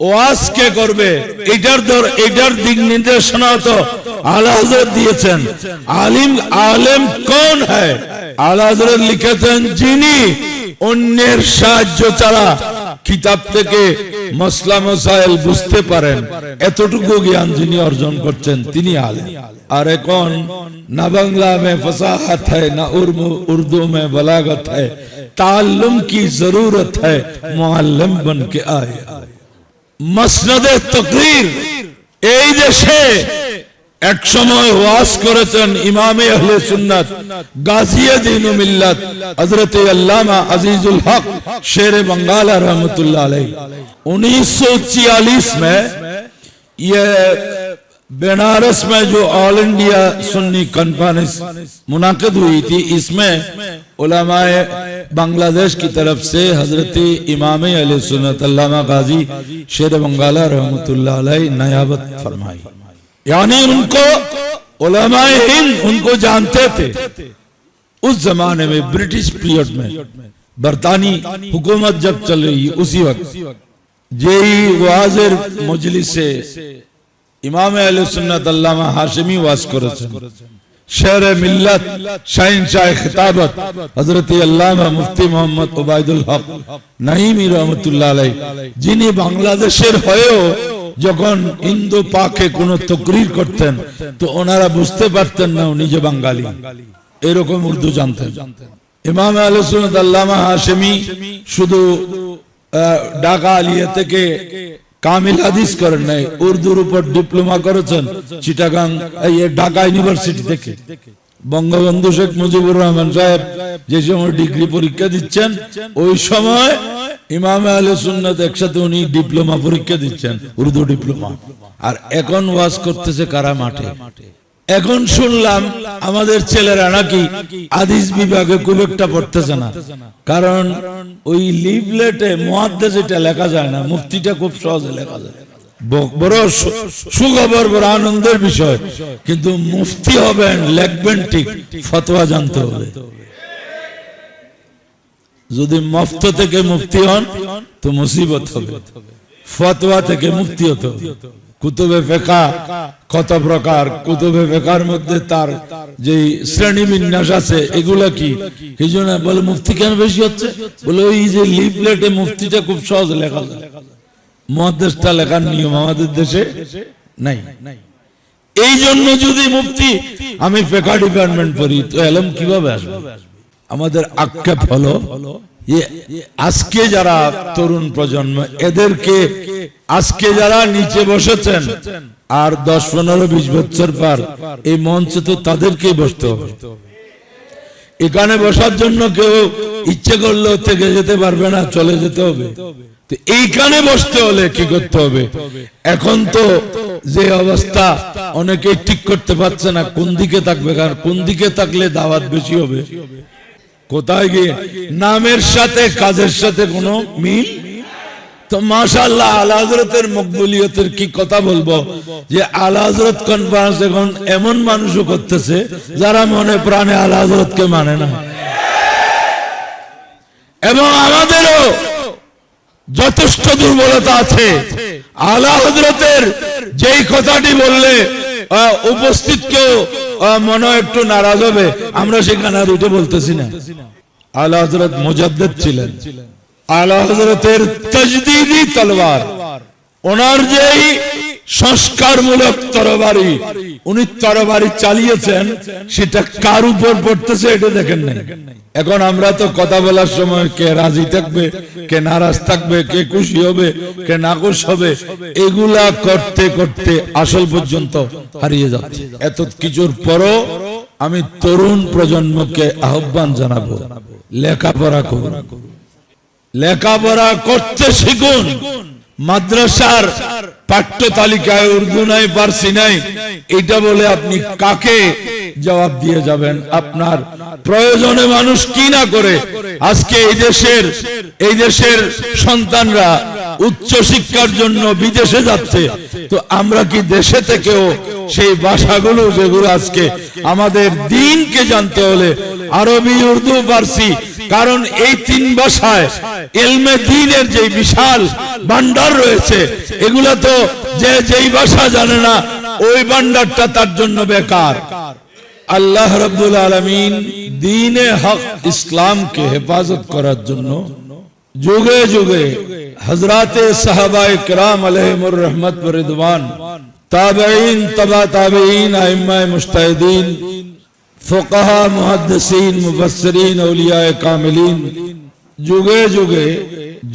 ওয়াজ কে করবে। এটার ধর, এটার দিক নির্দেশনা তো আলা দিয়েছেন। আলিম, আলেম কোন হ্যায়? আলা লিখেছেন, যিনি অন্যের সাহায্য ছাড়া কিতাব থেকে মসলা মসাইল বুঝতে পারেন। এতটুকু জ্ঞান যিনি অর্জন করছেন, তিনি আলেম। আর এখন না বাংলা মে ফসাহত হয় না উর্দু মে বলাগত হয় তালুম কি জরুরত হয় বন কে মসনদে তকরির এই দেশে এক সময় ওয়াজ করেছেন ইমামে আহলে সুন্নাত গাজিয়ে দিনু মিল্লাত হযরত আল্লামা আজিজুল হক, শের বঙ্গাল রহমাতুল্লাহ আলাইহি। 1946 মে ইয়ে بنارس میں جو آل انڈیا سنی کانفرنس منعقد ہوئی تھی اس میں علماء بنگلہ دیش کی طرف سے حضرت امام علیہ سنت علامہ قاضی شیر بنگالہ رحمت اللہ علیہ نیابت فرمائی یعنی ان کو علماء ہند ان کو جانتے تھے اس زمانے میں برٹش پیریڈ میں برطانی حکومت جب چل رہی اسی وقت جی واضر مجلس سے ইমামে আলী সুন্নাত আল্লামা হাশিমি ওয়াজ করেছেন। শের মিল্লাত শাহিন শাহ খিতাবত হযরত আল্লামা মুফতি মোহাম্মদ ওবায়দুল হক নাইমি রহমতুল্লাহ আলাই যিনি বাংলাদেশের হয়েও যখন ইন্দো পাকে কোন তকরির করতেন, তো ওনারা বুঝতে পারতেন না উনি যে বাঙালি। এরকম উর্দু জানতেন। ইমাম আলী সুন্নাত আল্লামা হাশিমি শুধু ঢাকা আলিয়া থেকে কামিল হাদিস করেন নাই, উর্দুর উপর ডিপ্লোমা করেছেন চিটাগাং ঢাকা ইউনিভার্সিটি থেকে। বঙ্গবন্ধু শেখ মুজিবুর রহমান সাহেব যে সময় ডিগ্রি পরীক্ষা দিচ্ছেন, ওই সময় ইমাম আলে সুন্নাত একসাথে উনি ডিপ্লোমা পরীক্ষা দিচ্ছেন, উর্দু ডিপ্লোমা। আর এখন ওয়াজ করতেছে কারা মাঠে? এখন শুনলাম আমাদের ছেলেরা নাকি আদিস বিভাগে খুব একটা পড়তেছে না। কারণ ওই লিভলেটে মহাদ্দেশ এটা লেখা যায় না, মুফতিটা খুব সহজে লেখা যায়। সুখবর, বড় আনন্দের বিষয়। কিন্তু মুফতি হবেন, লেখবেন ঠিক, ফতোয়া জানতে হবে। যদি মফত থেকে মুক্তি হন, তো মুসিবত হবে। ফতোয়া থেকে মুক্তি হতে হবে। কুতুবে ফেকা কত প্রকার? কুতুবে ফেকার মধ্যে তার যে শ্রেণি বিন্যাস আছে, এগুলা কি? এই জন্য বলে, মুফতি কেন বেশি হচ্ছে? বলে, ওই যে লিফলেটে মুফতিটা খুব সহজ লেখা যায়। মহাদেশটা লেখার নিয়ম আমাদের দেশে নাই। এই জন্য যদি মুফতি, আমি ফেকা ডিপার্টমেন্ট পড়ি, তো এলম কীভাবে আসবে? আমাদের আক্ষেপ হলো আজকে যারা তরুণ প্রজন্ম, এদেরকে আজকে যারা নিচে বসেছেন আর দশ পনেরো বিশ বছর পর, এই মঞ্চে তো তাদেরকেই বসতে হবে। এখানে বসার জন্য কেউ ইচ্ছে করলেও থেকে যেতে পারবে না, চলে যেতে হবে। তো এইখানে বসতে হলে কি করতে হবে? এখন তো যে অবস্থা, অনেকে ঠিক করতে পারছে না কোন দিকে থাকবে, কারণ কোন দিকে থাকলে দাওয়াত বেশি হবে। কোথায় গিয়ে? নামের সাথে, কাজের সাথে কোনো মিল তো মাশাল্লাহ আলা হজরতের মকবুলিয়তের কি কথা বলব? যে আলা হজরত কনফারেন্স এখন এমন মানুষও করতেছে, যারা মনে প্রাণে আলা হজরতকে মানে না। এবং আমাদেরও যথেষ্ট দুর্বলতা আছে। আলা হজরতের যেই কথাটি বললে উপস্থিত কেউ মনে একটু নারাজ হবে। আমরা সেখানে আর উঠে বলতেছি না। আলা হজরত মুজাদ্দেদ ছিলেন। আলা হজরতের তজদিদি তলবার ওনার যেই সংস্কারমূলক তরবারি, উনি তরবারি চালিয়েছেন, সেটা কার উপর পড়তেছে এটা দেখেন নাই। এখন আমরা তো কথা বলার সময় কে রাজি থাকবে, কে নারাজ থাকবে, কে খুশি হবে, কে নাকুশ হবে, এগুলা করতে করতে আসল পর্যন্ত হারিয়ে যাচ্ছে। এত কিছুর পরও আমি তরুণ প্রজন্মকে আহ্বান জানাব, লেখাপড়া করুন। লেখাপড়া করতে শিখুন। মাদ্রাসার পাঠ্য তালিকায় উর্দু নাই পারসি নাই, এটা বলে আপনি কাকে জবাব দিয়ে যাবেন? আপনার প্রয়োজনে মানুষ কি না করে? আজকে এই দেশের এই দেশের সন্তানরা উচ্চ শিক্ষার জন্য বিদেশে যাচ্ছে। তো আমরা কি দেশে থেকেও সেই ভাষাগুলো যেগুলো আজকে আমাদের দিনকে জানতে হলে আরবি, উর্দু, ফার্সি কারণ এই তিন ভাষায় এলমে দিনের যে বিশাল ভান্ডার রয়েছে এগুলো তো যে যেই বাসা জানে না, ওই ভান্ডারটা তার জন্য বেকার। আল্লাহ রব্দুল আলমিন দিনে হক ইসলামকে হেফাজত করার জন্য যুগে যুগে হজরাতে সাহাবাই কেরাম আলহমুর রহমত রিদান তাবেইন তবা তাবেইন আইমায় মুস্তাহদিন ফুকাহা, মুহাদ্দিসিন, মুফাসসিরিন আউলিয়ায়ে কামিলিন। যুগে যুগে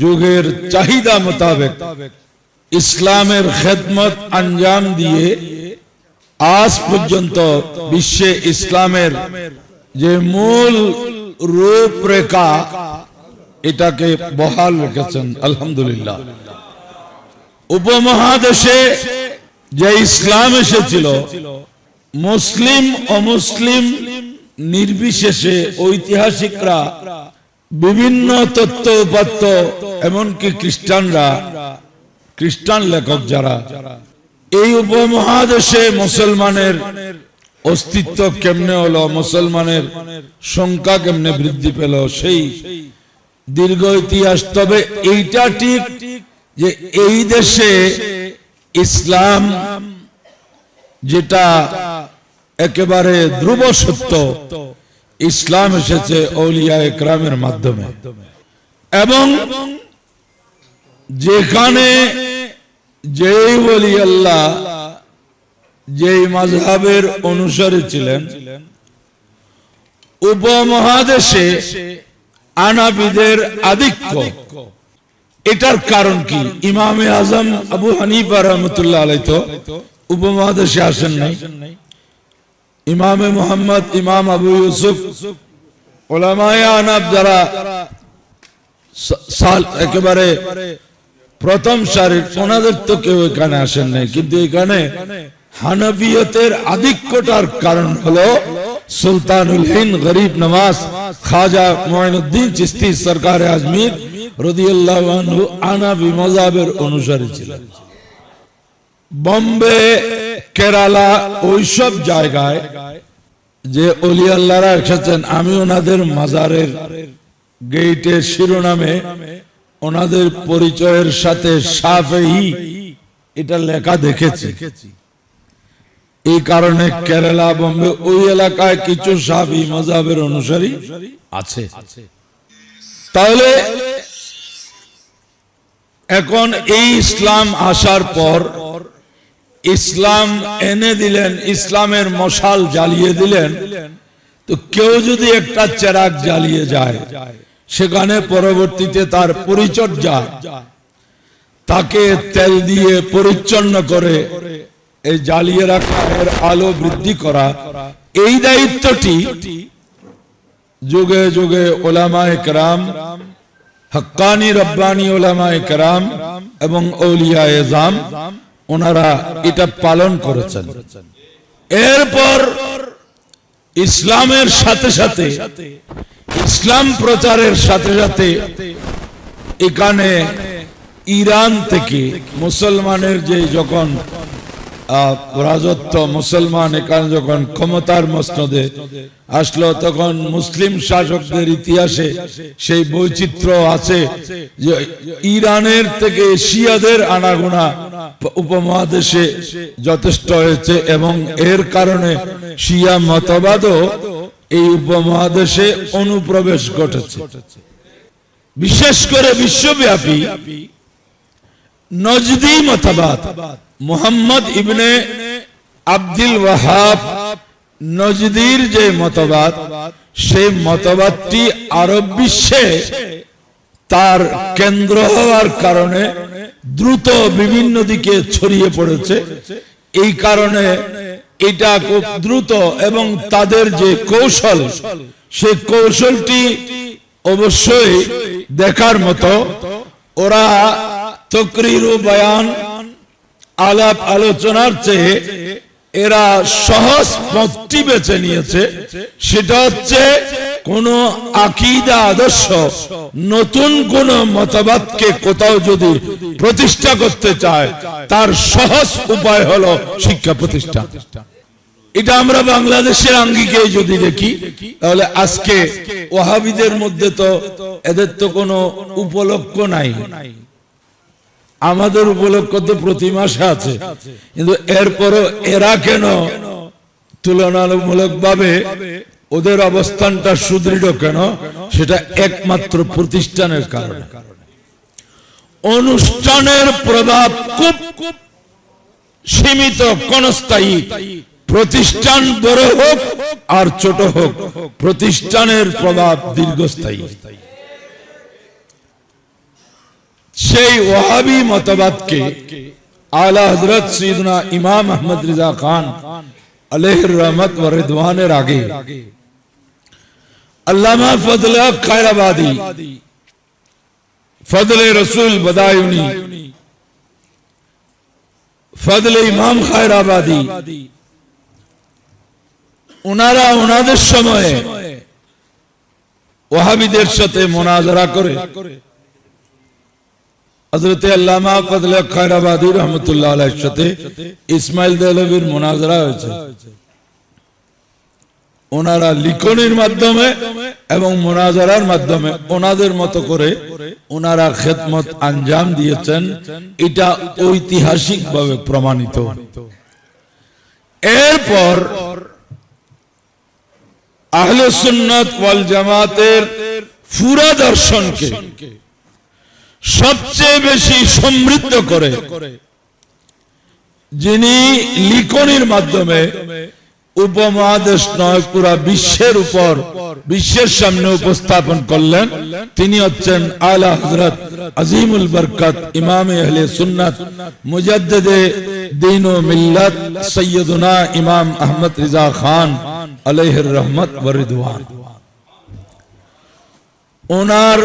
যুগের চাহিদা মোতাবেক ইসলামের খেদমত আঞ্জাম দিয়ে আজ পর্যন্ত বিশ্বে ইসলামের যে মূল রূপরেখা, এটাকে বহাল রেখেছেন, আলহামদুলিল্লাহ। উপমহাদেশে যে ইসলাম এসেছিল মুসলিম অমুসলিম নির্বিশেষে ঐতিহাসিকরা বিভিন্ন তত্ত্ব উপাত্ত এমনকি খ্রিস্টানরা, খ্রিস্টান লেখক যারা, এই উপমহাদেশে মুসলমানের অস্তিত্ব কেমনে হলো, মুসলমানের সংখ্যা কেমনে বৃদ্ধি পেল, সেই দীর্ঘ ইতিহাস। তবে এইটা ঠিক যে এই দেশে ইসলাম যেটা একেবারে ধ্রুব সত্য। ইসলাম এসেছে অলিয়া একরামের মাধ্যমে। এবং যেখানে যেই বলি আল্লাহ যেই মাঝহাবের অনুসারী ছিলেন, উপমহাদেশে আনাবিদের আধিক্য। এটার কারণ কি? ইমামে আজম আবু হানিফা রহমতুল্লাহ আলাই তো উপমহাদেশে আসেন নাই। ইমামে মোহাম্মদ, ইমাম আবু ইউসুফ, ওলামায়ে আনাব যারা সাল একেবারে প্রথম সারির, ওনাদের তো কেউ এখানে আসেন নাই। কিন্তু এখানে হানফিয়তের আধিক্যটার কারণ হলো সুলতানুল হিন্দ গরিব নওয়াজ খাজা মঈনুদ্দিন চিস্তি সরকার আজমির রদিয়াল্লাহু আনাবি মজাবের অনুসারী ছিলেন। বম্বে কেরালা ওইসব জায়গায় যে অলি আল্লাহরা এসেছেন আমি ওনাদের মাজারের গেইটের শিরোনামে ওনাদের পরিচয়ের সাথে সাফেহি এটা লেখা দেখেছি। এই কারণে কেরালা বম্বে ওই এলাকায় কিছু সাফি মজাবের অনুসারী আছে। তাহলে এখন এই ইসলাম আসার পর ইসলাম এনে দিলেন, ইসলামের মশাল জ্বালিয়ে দিলেন। তো কেউ যদি একটা চেরাগ জ্বালিয়ে যায়, সেখানে পরবর্তীতে তার পরিচর্যা, তাকে তেল দিয়ে পরিচ্ছন্ন করে, এই জ্বালিয়ে রাখা, এর আলো বৃদ্ধি করা, এই দায়িত্বটি যুগে যুগে ওলামায়ে কেরাম, হক্কানি রব্বানি ওলামায়ে কেরাম এবং ঔলিয়া এজাম ওনারা এটা পালন করেছেন। এরপর ইসলামের সাথে সাথে, ইসলাম প্রচারের সাথে সাথে এখানে ইরান থেকে মুসলমানের যে যখন রাজত্ব মুসলমান এখানে যখন ক্ষমতার মসনদে আসলো, তখন মুসলিম শাসকদের ইতিহাসে সেই বৈচিত্র্য আছে যে ইরানের থেকে শিয়াদের আনাগোনা উপমহাদেশে যথেষ্ট হয়েছে এবং এর কারণে শিয়া মতবাদও এই উপমহাদেশে অনুপ্রবেশ ঘটেছে। বিশেষ করে বিশ্বব্যাপী নজদি মতবাদ মোহাম্মদ ইবনে আব্দুল ওয়াহাব নজদির যে মতবাদ, সেই মতবাদটি আরব বিশ্বে তার কেন্দ্র হওয়ার কারণে দ্রুত বিভিন্ন দিকে ছড়িয়ে পড়েছে। এই কারণে এটা খুব দ্রুত এবং তাদের যে কৌশল, সেই কৌশলটি অবশ্যই দেখার মতো। ওরা তকরির ও বয়ান আলাপ আলোচনার চেয়ে এরা সহজ পথটি বেছে নিয়েছে। সেটা হচ্ছে কোন আকিদা আদর্শ, নতুন কোন মতবাদকে কোথাও যদি প্রতিষ্ঠা করতে চায়, তার সহজ উপায় হলো শিক্ষা প্রতিষ্ঠা এটা আমরা বাংলাদেশের আঙ্গিকে যদি দেখি, তাহলে আজকে ওহাবিদের মধ্যে তো এদের তো কোনো উপলক্ষ নাই। আমাদের উপলক্ষ তো প্রতি মাসে আছে। কিন্তু এরপরও এরা কেন তুলনামূলক ভাবে ওদের অবস্থানটা সুদৃঢ় কেন? সেটা একমাত্র প্রতিষ্ঠানের কারণে। অনুষ্ঠানের প্রভাব খুব খুব সীমিত, ক্ষণস্থায়ী। প্রতিষ্ঠান বড় হোক আর ছোট হোক, প্রতিষ্ঠানের প্রভাব দীর্ঘস্থায়ী। সেই ওহাবি মতবাদকে আলা হজরত সৈদনা ইমাম আহমদ রিজা খান আলহির রহমত ও রিদওয়ানের আগে আল্লামা ফজল হক খায়রাবাদী ফজলে রসুল বদায়ুনি ফজলে ইমাম খায়রাবাদী ওনারা ওনাদের সময়ে ওহাবিদের সাথে মোনাজারা করে হজরত আল্লামা ফজলে খায়রাবাদী রহমতুল্লাহ আলাইহির সাথে ইসমাইল দেলবির মোনাজারা হয়েছে। ওনারা লিখনির মাধ্যমে এবং মোনাজারার মাধ্যমে ওনাদের মতো করে ওনারা খেদমত আঞ্জাম দিয়েছেন। এটা ঐতিহাসিক ভাবে প্রমাণিত। এরপর আহলে সুন্নত ওয়াল জামাতের পুরা দর্শনকে সবচেয়ে বেশি সমৃদ্ধ করে যিনি লিখনির মাধ্যমে উপমহাদেশ নয়, পুরা বিশ্বের উপর, বিশ্বের সামনে উপস্থাপন করলেন। তিনি হচ্ছেন আলা হজরত আজিমুল বরকত, ইমাম আহলে সুন্নাত, মুজাদ্দিদে দিন ও মিল্লাত সৈয়দুনা ইমাম আহমদ রিজা খান আলাইহির রহমত ওয়া রিদওয়ান। ওনার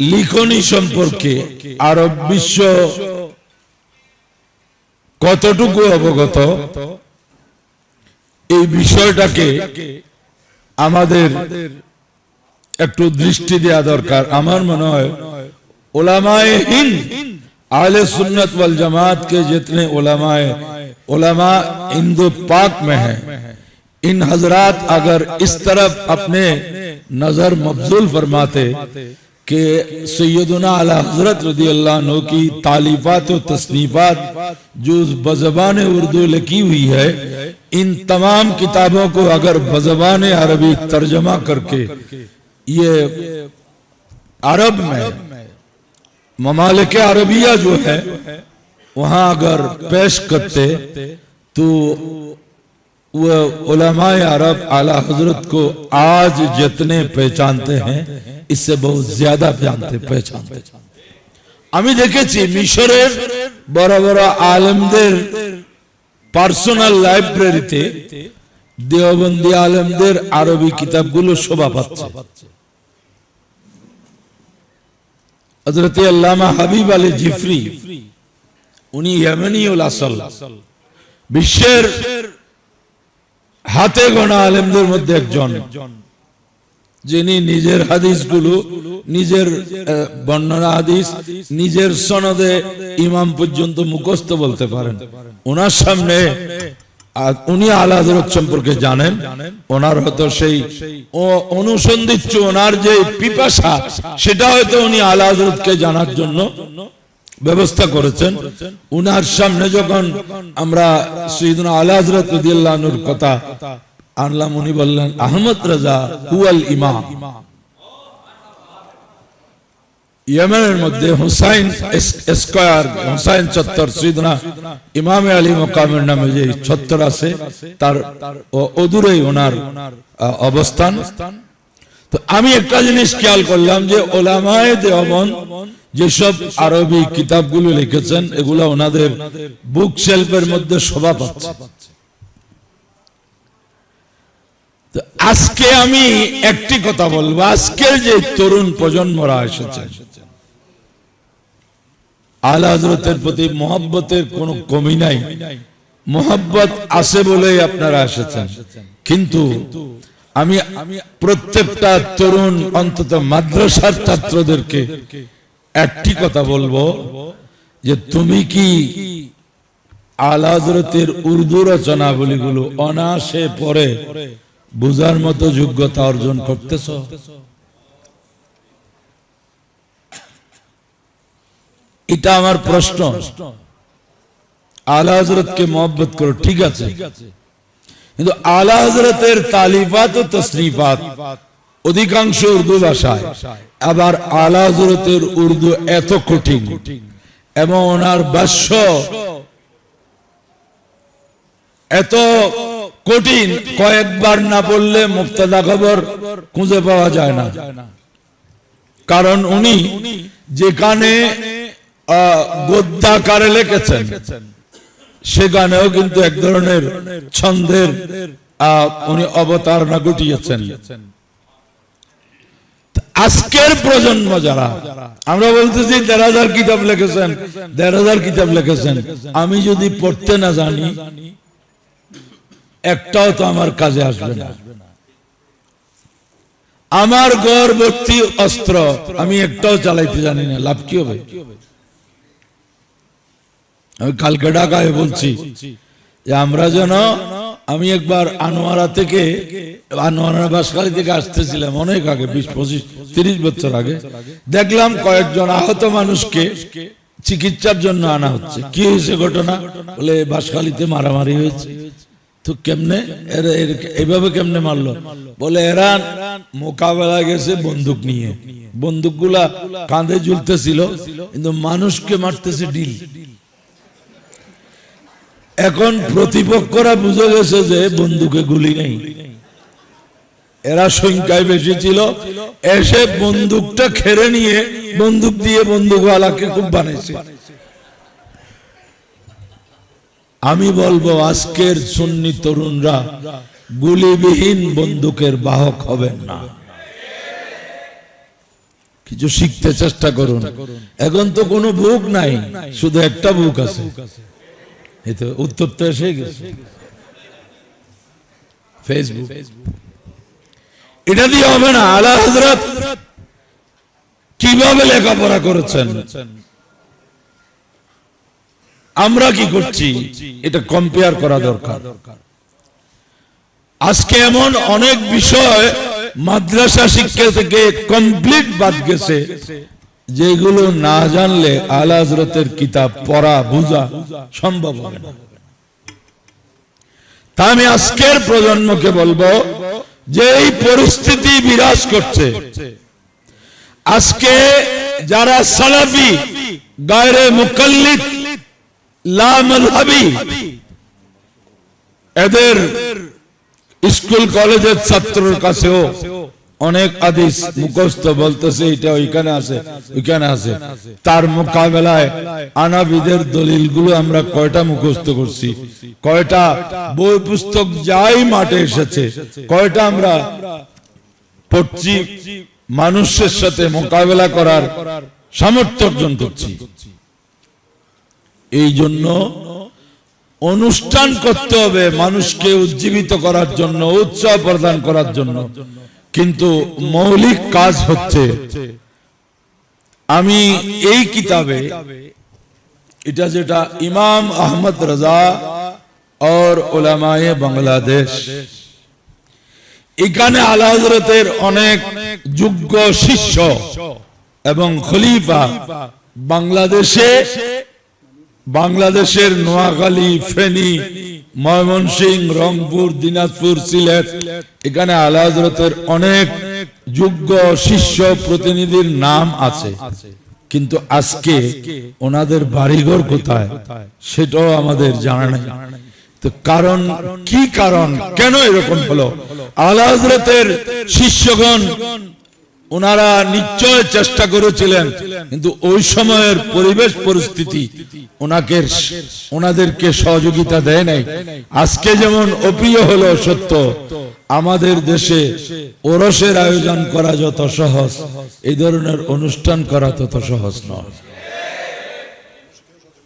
লিখনি সম্পর্কে আরব বিশ্ব কতটুকু অবগত এই বিষয়টাকে আমাদের একটু দৃষ্টি দেওয়া দরকার আমার মনে হয় ওলামায়ে হিন্দ आले सुन्नत वल जमात के जितने उलमाए उलमा हिंदू पाक में हैं इन हजरात अगर इस तरफ अपने नजर मबजूल फरमाते کہ سیدنا علی حضرت رضی اللہ عنہ کی تعلیفات و تصنیفات جو بزبان اردو لکھی ہوئی ہے، ان تمام کتابوں کو اگر بزبان عربی ترجمہ کر کے یہ عرب میں، ممالک عربیہ جو ہے، وہاں اگر پیش کرتے تو उलमाए अरब आला हजरत को आज जितने पहचानते हैं इससे बहुत ज्यादा जानते पहचानते আমি দেখেছি মিশরের বড় বড় আলেমদের পার্সোনাল লাইব্রেরিতে দেওবন্দি আলেমদের আরবি কিতাবগুলো শোভা পাচ্ছে হজরত আল্লামা হাবিব আলী জিফরি উনি ইয়েমেনিউল আসল বিশ্বের হাতে গোনা আলেমদের মধ্যে একজন। যিনি নিজের হাদিসগুলো, নিজের বর্ণনা হাদিস, নিজের সনদে ইমাম পর্যন্ত মুখস্থ বলতে পারেন। ওনার সামনে উনি আলা হযরত সম্পর্কে জানেন। ওনার হয়তো সেই অনুসন্ধিচ্ছ ওনার যে পিপাসা, সেটা হয়তো উনি আলা হযরতকে জানার জন্য ব্যবস্থা করেছেন। উনার সামনে যখন আমরা কথা আনলাম, উনি বললেন, আহমদ রাজা হুয়াল ইমাম। ইয়েমেনের মধ্যে হুসাইন হুসাইন চত্বর ইমামে আলী মকামের নামে যে চত্বর আছে, তার ওনার অবস্থান। তো আমি একটা জিনিস খেয়াল করলাম যে ওলামায়ে যেসব আরবি কিতাবগুলো লিখেছেন, এগুলো ওনাদের বুক শেলফের মধ্যে শোভা পাচ্ছে। আজকে আমি একটি কথা বলব। আজকের যে তরুণ প্রজন্মরা এসেছে, আলা হজরতের প্রতি মহব্বতের কোনো কমি নাই। মহব্বত আছে বলেই আপনারা এসেছেন। কিন্তু আমি আমি প্রত্যেকটা তরুণ, অন্তত মাদ্রাসার ছাত্রদেরকে একটি কথা বলব যে তুমি কি আলা হজরতের উর্দু রচনাবলীগুলো অনায়াসে পরে বুঝার মতো যোগ্যতা অর্জন করতেছ? এটা আমার প্রশ্ন। আলা হজরতকে মহব্বত করো, ঠিক আছে। কিন্তু আলা হজরতের তালিফাত ও তসরিফাত অধিকাংশ উর্দু ভাষায়। আবার আলা হজরতের উর্দু এত কঠিন। এবং ওনার ভাষ্য এত কঠিন, কয়েকবার না বললে মুক্তাদা খবর খুঁজে পাওয়া যায় না। কারণ উনি যেখানে গদ্যাকারে লিখেছেন, সেখানেও কিন্তু এক ধরনের ছন্দের উনি অবতারণা ঘটিয়েছেন। আজকের প্রজন্ম যারা, আমরা বলতেছি দেড় হাজার কিতাব লিখেছেন, দেড় হাজার কিতাব লিখেছেন। আমি যদি পড়তে না জানি, একটাও তো আমার কাজে আসবে না। আমার গড় অস্ত্র, আমি একটাও চালাইতে জানি না, লাভ কি হবে? আমি কালকে ঢাকায় বলছি যে আমরা যেন আমি একবার আনোয়ারা থেকে, আনোয়ারা বাসখালী থেকে আসতেছিলাম অনেক আগে, বিশ, পঁচিশ, তিরিশ বছর আগে। দেখলাম কয়েকজন আহত মানুষকে চিকিৎসার জন্য আনা হচ্ছে। কি হয়েছে ঘটনা? বলে, বাসখালীতে মারামারি হয়েছে। তো কেমনে? এভাবে কেমনে মারলো? বলে, এরা মোকাবেলা গেছে বন্দুক নিয়ে। বন্দুকগুলা কাঁধে ঝুলতেছিল, কিন্তু মানুষকে মারতেছে ডিল। এখন প্রতিপক্ষরা বুঝে গেছে যে বন্দুকে গুলি নেই। এরা সংখ্যায় বেশি ছিল, এসে বন্দুকটা খেরে নিয়ে বন্দুক দিয়ে বন্দুকওয়ালাকে খুব বানাইছে। আমি বলব, আজকের সুন্নি তরুণরা গুলিবিহীন বন্দুকের বাহক হবেন না। কিছু শিখতে চেষ্টা করুন। এখন তো কোনো বুক নাই, শুধু একটা বুক আছে। এই তো উত্তর তো এসে গেছে। ফেসবুক এটা দিয়ে হবে না, আলা হজরত কীভাবে লেখাপড়া করেছেন? আমরা কি করছি? এটা কম্পেয়ার করা দরকার। আজকে এমন অনেক বিষয় মাদ্রাসা শিক্ষা থেকে কমপ্লিট বাদ গেছে। যেগুলো না জানলে আলা হজরতের কিতাব পড়া, বোঝা সম্ভব হবে না। তা আমি আজকের প্রজন্মকে বলব যে এই পরিস্থিতি বিরাজ করছে। আজকে যারা সালাফি, গায়রে মুকাল্লিদ, লা মাযহাবি, এদের স্কুল, কলেজের ছাত্রর কাছেও অনেক আদিস মুখস্থ বলতেছে, এটা ওইখানে আছে ওইখানে আছে। তার মোকাবেলায় আনাবিদের দলিলগুলো আমরা কয়টা মুখস্থ করছি? কয়টা বই পুস্তক যাই মাঠে এসেছে, কয়টা আমরা পড়ছি, মানুষের সাথে মোকাবেলা করার সামর্থ্য অর্জন করছি। এই জন্য অনুষ্ঠান করতে হবে মানুষকে উজ্জীবিত করার জন্য, উৎসাহ প্রদান করার জন্য। কিন্তু মৌলিক কাজ হচ্ছে, আমি এই কিতাবে এটা যেটা ইমাম আহমদ রাজা और ওলামায়ে বাংলাদেশ, এখানে আলা হজরতের অনেক যোগ্য শিষ্য এবং খলিফা বাংলাদেশে বাংলাদেশের নোয়াখালী, ফেনী ময়মনসিংহ রংপুর, দিনাজপুর, সিলেট, এখানে আলা হজরতের অনেক যোগ্য শিষ্য প্রতিনিধির নাম আছে। কিন্তু আজকে ওনাদের বাড়িঘর কোথায়, সেটাও আমাদের জানা নেই। তো কারণ, কি কারণ, কেন এরকম হলো? আলা হজরতের শিষ্যগণ ওনারা নিশ্চয় চেষ্টা করেছিলেন, কিন্তু ওই সময়ের পরিবেশ পরিস্থিতি ওনাকে ওনাদেরকে সহযোগিতা দেয় নাই। আজকে যেমন অপ্রিয় হলো সত্য, আমাদের দেশে ওরসের আয়োজন করা যত সহজ, এই ধরনের অনুষ্ঠান করা তত সহজ নয়।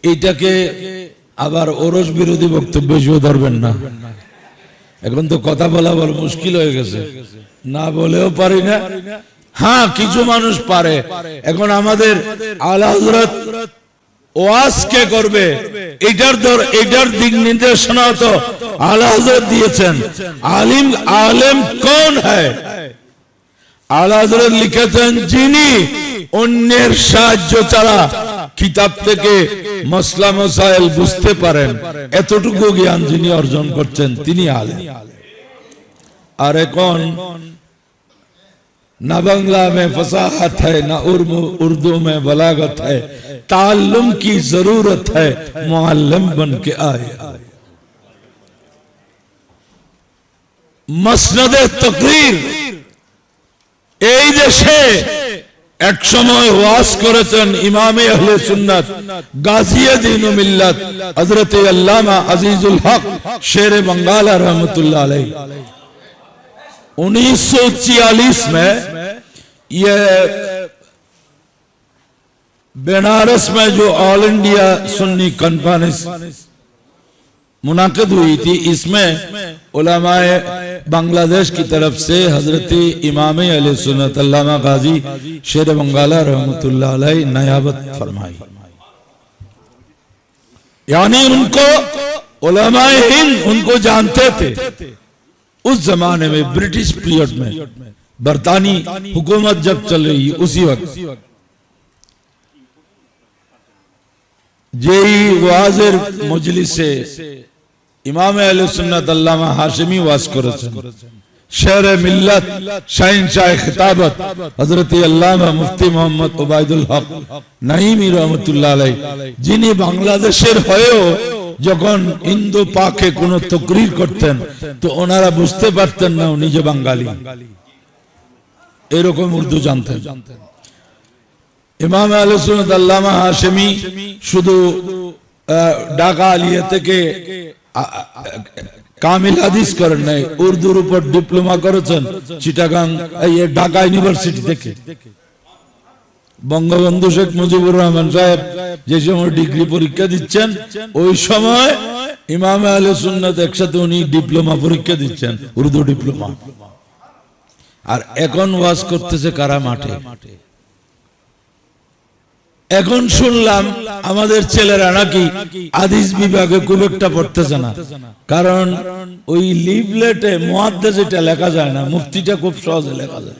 এইটাকে আবার ওরস বিরোধী বক্তব্য হিসেবে ধরবেন না। এখন তো কথা বলা বড় মুশকিল হয়ে গেছে। না বলেও পারি না হ্যাঁ কিছু মানুষ পারে। এখন আমাদের আলা হজরত ওয়াজ করবে। এটার দর এটার দিক নির্দেশনা তো আলা হযরত দিয়েছেন। আলিম, আলেম কোন হয় আলা হযরত লিখেছেন, যিনি অন্যের সাহায্য ছাড়া কিতাব থেকে মসলা মসাইল বুঝতে পারেন। এতটুকু জ্ঞান যিনি অর্জন করছেন, তিনি আলেম। আর এখন نہ بنگلہ میں فصاحت ہے، نہ اردو میں بلاغت ہے۔ تعلم کی ضرورت ہے، معلم بن کے آئے۔ مسند تقریر এই দেশে واس کرتن امام اہل سنت گازی دین و ملت، حضرت হযরত عزیز الحق، شیر শের رحمت اللہ علیہ۔ انیس سو چھیالیس میں یہ بنارس میں جو آل انڈیا سنی کنفرنس منعقد ہوئی تھی، اس میں علماء بنگلہ دیش کی طرف سے حضرت امام علیہ سنت علامہ غازی شیر بنگالہ رحمت اللہ علیہ نیابت فرمائی۔ یعنی ان کو علماء ہند ان کو جانتے تھے۔ اس زمانے میں برٹش پیریڈ میں برطانی حکومت جب چل رہی اسی وقت۔ جی واضر مجلس سے امام اہل سنت علامہ ہاشمی واسکر شہر ملت شاہن شاہ خطابت، حضرت علامہ مفتی محمد عبید الحق نعیمی رحمت اللہ علیہ، جنہیں بنگلہ دشیر ہوئے ہو যখন হিন্দু পাকে কোন তকরির করতেন, তো ওনারা বুঝতে পারতেন না উনি যে বাঙালি। এরকম উর্দু জানতেন। ইমাম আলসুনত আল্লামা হাশেমি শুধু ঢাকা আলিয়া থেকে কামিল হাদিস করেন নাই, উর্দুর উপর ডিপ্লোমা করেছেন, চিটাগাং ঢাকা ইউনিভার্সিটি থেকে। বঙ্গবন্ধু শেখ মুজিবুর রহমান সাহেব যে সময় ডিগ্রি পরীক্ষা দিচ্ছেন, ওই সময় ইমাম আলে সুন্নাত একসাথে উনি ডিপ্লোমা পরীক্ষা দিচ্ছেন, উর্দু ডিপ্লোমা। আর এখন ওয়াজ করতেছে কারা মাঠে? এখন শুনলাম আমাদের ছেলেরা নাকি আদিস বিভাগে খুব একটা পড়তেছে না। কারণ ওই লিভলেটে মহাদ্দেশ এটা লেখা যায় না, মুফতিটা খুব সহজে লেখা যায়।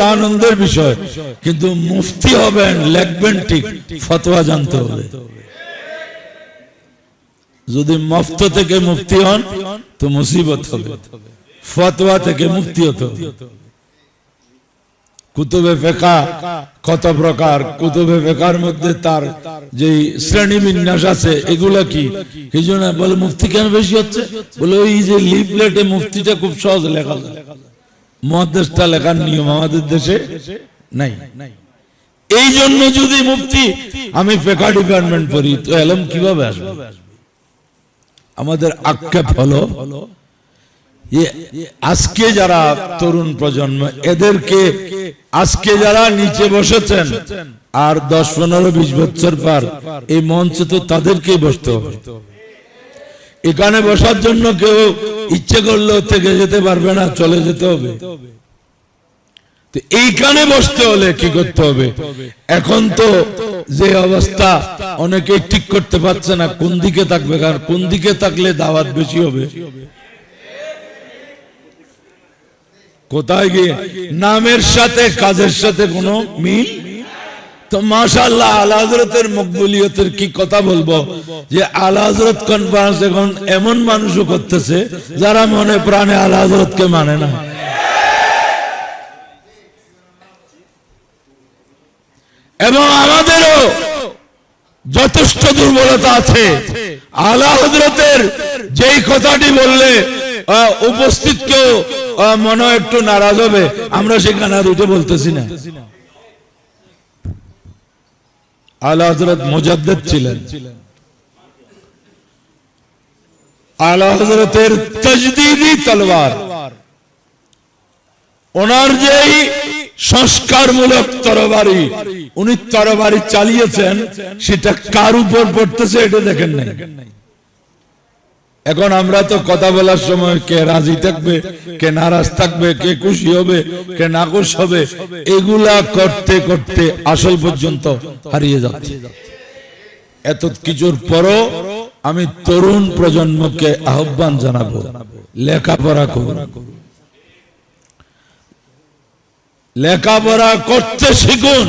আনন্দের বিষয়। কিন্তু মুফতি হবেন, লিখবেন ঠিক, ফতোয়া জানতে হবে। যদি মফত থেকে মুফতি হন, তো মুসিবত হবে। ফতোয়া থেকে মুফতি হতে হবে। কুতুবে ফেকা কত প্রকার, কুতুবে ফেকার মধ্যে তার যে শ্রেণি বিন্যাস আছে, এগুলা কি? জন্য? বলে, মুফতি কেন বেশি হচ্ছে? বলে, ওই যে লিফলেটে মুফতিটা খুব সহজ লেখা যায়। মহাদেশটা লেখার নিয়ম আমাদের দেশে নাই। এই জন্য যদি মুফতি, আমি ফেকা ডিপার্টমেন্ট পড়ি, তো এলম কীভাবে আসবে? আমাদের আক্ষেপ হলো আজকে যারা তরুণ প্রজন্ম, এদেরকে আজকে যারা নিচে বসেছেন, আর দশ পনেরো বিশ বছর পর, এই মঞ্চে তো তাদেরকেই বসতে হবে। এখানে বসার জন্য কেউ ইচ্ছে করলেও থেকে যেতে পারবে না, চলে যেতে হবে। এইখানে বসতে হলে কি করতে হবে? এখন তো যে অবস্থা, অনেকে ঠিক করতে পারছে না কোন দিকে থাকবে, কারণ কোন দিকে থাকলে দাওয়াত বেশি হবে। কোথায় গিয়ে? নামের সাথে, কাজের সাথে কোনো মিল তো আলা মকবুলিয়তের কি কথা বলব? যে আলা কনফারেন্স এখন এমন মানুষও করতেছে, যারা মনে প্রাণে আলা হজরতকে মানে না। এবং আমাদেরও যথেষ্ট দুর্বলতা আছে। আলা হজরতের যেই কথাটি বললে উপস্থিত কেউ মনে একটু নারাজ হবে। আমরা সেখানে আর উঠে বলতেছি না। আলা হজরত মোজাদ্দেদ ছিলেন। আলা হজরতের তজদিদি তলবার ওনার যেই সংস্কারমূলক তরবারি, উনি তরবারি চালিয়েছেন, সেটা কার উপর পড়তেছে এটা দেখেন নাই। এখন আমরা তো কথা বলার সময় কে রাজি থাকবে, কে নারাজ থাকবে, কে খুশি হবে, কে নাকুশ হবে, এগুলা করতে করতে আসল পর্যন্ত হারিয়ে যাচ্ছে। এত কিছুর পরও আমি তরুণ প্রজন্মকে আহ্বান জানাব, লেখাপড়া করুন। লেখাপড়া করতে শিখুন।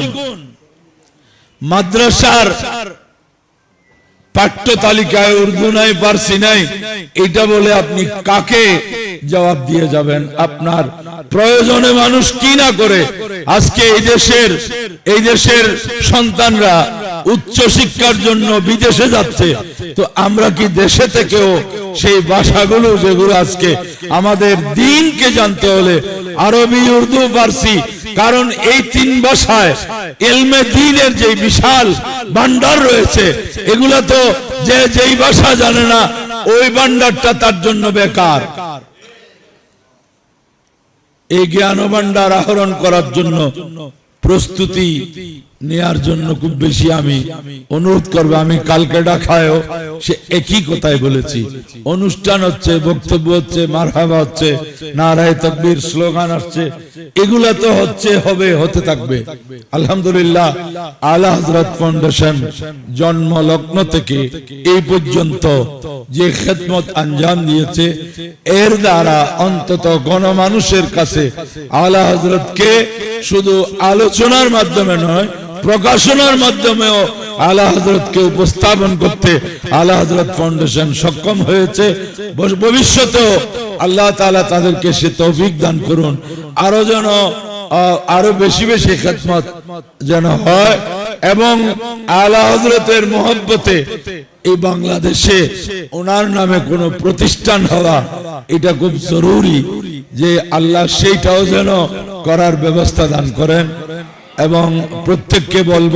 মাদ্রাসার পাঠ্য তালিকায় উর্দু নাই পারসি নাই। এটা বলে আপনি কাকে জবাব দিয়ে যাবেন? আপনার প্রয়োজনে মানুষ কি না করে? আজকে এই দেশের এই দেশের সন্তানরা উচ্চ শিক্ষার জন্য বিদেশে যাচ্ছে। তো আমরা কি দেশে থেকেও সেই ভাষাগুলো যেগুলো আজকে আমাদের দিনকে জানতে হলে আরবি, উর্দু, ফার্সি কারণ এই তিন ভাষায় এলমে দিনের যে বিশাল ভান্ডার রয়েছে, এগুলা তো যে যেই ভাষা জানে না, ওই ভান্ডারটা তার জন্য বেকার। এই জ্ঞান ভান্ডার আহরণ করার জন্য প্রস্তুতি নেয়ার জন্য খুব বেশি আমি অনুরোধ করব, আমি কালকে ডাকায়ও, সে একই কথাই বলেছি। অনুষ্ঠান হচ্ছে, বক্তব্য হচ্ছে, মারহাবা হচ্ছে, নারায় তকবীর স্লোগান আসছে। এগুলা তো হচ্ছে, হবে, হতে থাকবে। আলহামদুলিল্লাহ, আলা হজরত ফাউন্ডেশন জন্ম লগ্ন থেকে এই পর্যন্ত যে খেদমত আঞ্জাম দিয়েছে, এর দ্বারা অন্তত গণমানুষের কাছে আলা হজরতকে শুধু আলোচনার মাধ্যমে নয় প্রকাশনার মাধ্যমেও আলা হজরতকে উপস্থাপন করতে আলা হজরত ফাউন্ডেশন সক্ষম হয়েছে। ভবিষ্যতেও আল্লাহ তালা তাদেরকে সে তৌফিক দান করুন। আরও যেন আরও বেশি বেশি খেদমত যেন হয় এবং আলা হজরতের মোহব্বতে এই বাংলাদেশে ওনার নামে কোনো প্রতিষ্ঠান হওয়া এটা খুব জরুরি যে আল্লাহ সেইটাও যেন করার ব্যবস্থা দান করেন। এবং প্রত্যেককে বলব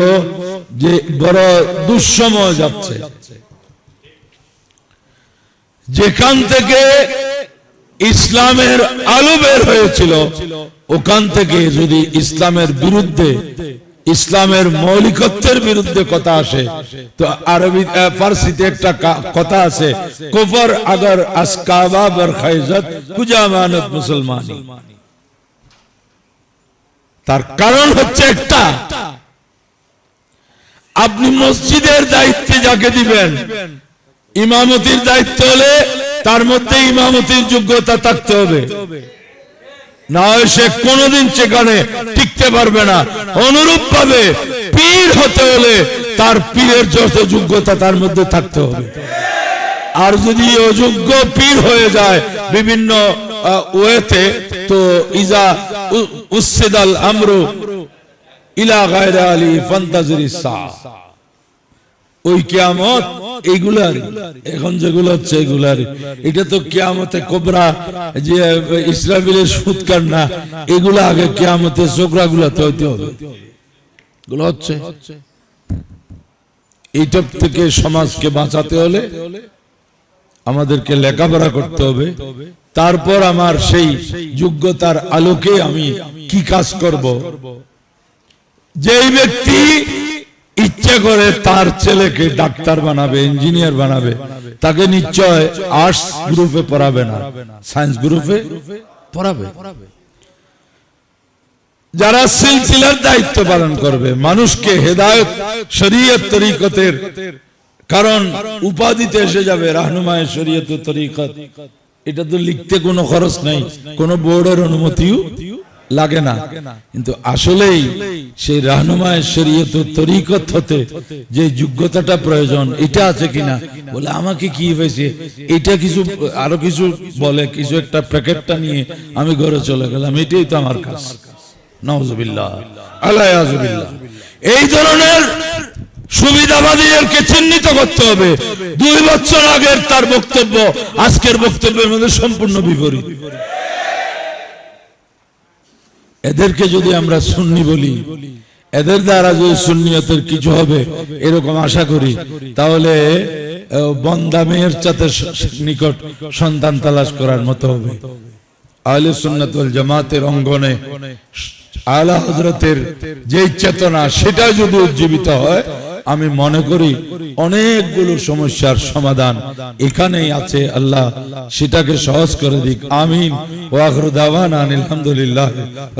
যে বড় দুঃসময় যাচ্ছে। যেখান থেকে ইসলামের আলো বের হয়েছিল, ওখান থেকে যদি ইসলামের বিরুদ্ধে, ইসলামের মৌলিকত্বের বিরুদ্ধে কথা আসে, তো আরবি ফার্সিতে একটা কথা আছে, কুফর আগর আসকাবা বর খাইজত কুজামানত মুসলমানি। তার কারণ হচ্ছে একটা। আপনি মসজিদের দায়িত্বে যাকে দিবেন, ইমামতির দায়িত্ব হলে তার মধ্যে ইমামতির যোগ্যতা থাকতে হবে। না হয় সে কোনোদিন সেখানে টিকতে পারবে না। অনুরূপ ভাবে পীর হতে হলে তার পীরের যত যোগ্যতা তার মধ্যে থাকতে হবে। আর যদি অযোগ্য পীর হয়ে যায়, বিভিন্ন ওয়েতে তো ইজা উ- উচ্ছেদাল আমরু ইলা গায়রা আলী ফান্তাজিরি সা। ওই কিয়ামত এইগুলার এখন যেগুলো হচ্ছে এগুলার এটা তো কিয়ামতে কোবরা, যে, ইসরাফিলের সুৎকার না, এগুলো আগে কিয়ামতে চোকরা গুলাতে হইতে হবে। এগুলো হচ্ছে। এইসব থেকে সমাজকে বাঁচাতে হলে আমাদেরকে লেখাপড়া করতে হবে। তারপর আমার সেই যোগ্যতার আলোকে আমি কি কাজ করব? যেই ব্যক্তি ইচ্ছে করে তার ছেলেকে ডাক্তার বানাবে, ইঞ্জিনিয়ার বানাবে, তাকে নিশ্চয় আর্টস গ্রুপে পড়াবে না সায়েন্স গ্রুপে পড়াবে। যারা সিলসিলার দায়িত্ব পালন করবে, মানুষকে হেদায়ত, শরীয়ত তরিকতের কারণ উপাধিতে এসে যাবে, রাহনুমায় শরীয়ত তরিকত। এটা তো লিখতে কোনো খরচ নাই, কোনো বোর্ডের অনুমতিও লাগে না। কিন্তু আসলেই সেই রাহনুমায় শরীয়ত তরিকত হতে যে যোগ্যতাটা প্রয়োজন, এটা আছে কিনা? বলে আমাকে কি হয়েছে? এটা কিছু, আরও কিছু বলে, কিছু একটা প্যাকেটটা নিয়ে আমি ঘরে চলে গেলাম, এটাই তো আমার কাজ। নওয়াজুবিল্লাহ আলাইয়াজুবিল্লাহ। এই ধরনের সুবিধাবাদীদেরকে চিহ্নিত করতে হবে। দুই বছর আগের তার বক্তব্য, আজকের বক্তব্যের মধ্যে সম্পূর্ণ বিপরীত। এদেরকে যদি আমরা বলি, এদের দ্বারা যদি কিছু হবে, এরকম আশা করি, তাহলে চাতে নিকট সন্তান তালাশ করার মতো হবে। আহলে সুন্নাত জামাতের অঙ্গনে আলা হজরতের যে চেতনা, সেটা যদি উজ্জীবিত হয় আমি মনে করি অনেকগুলো সমস্যার সমাধান এখানেই আছে, আল্লাহ সেটাকে সহজ করে দিক। আমিন। ওয়াকরুদাওয়ান আলহামদুলিল্লাহ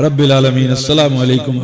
রব্বিল আলমিন। আসসালামু আলাইকুম।